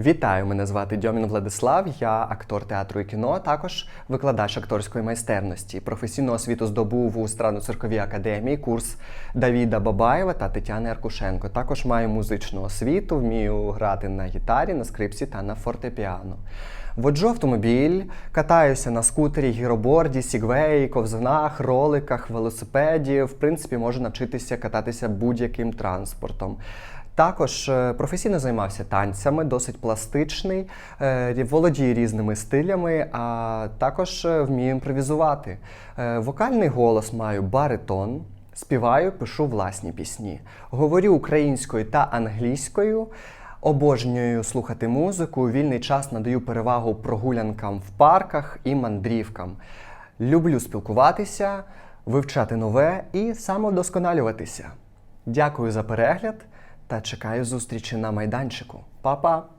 Вітаю, мене звати Дьомін Владислав. Я актор театру і кіно, також викладач акторської майстерності. Професійну освіту здобув у Странно-цирковій академії курс Давіда Бабаєва та Тетяни Аркушенко. Також маю музичну освіту, вмію грати на гітарі, на скрипці та на фортепіано. Воджу автомобіль, катаюся на скутері, гіроборді, сігвеї, ковзанах, роликах, велосипеді. В принципі, можу навчитися кататися будь-яким транспортом. Також е, професійно займався танцями, досить пластичний, е, володію різними стилями, а також е, вмію імпровізувати. Вокальний голос маю баритон, співаю, пишу власні пісні. Говорю українською та англійською. Обожнюю слухати музику, вільний час надаю перевагу прогулянкам в парках і мандрівкам. Люблю спілкуватися, вивчати нове і самовдосконалюватися. Дякую за перегляд та чекаю зустрічі на майданчику. Па-па!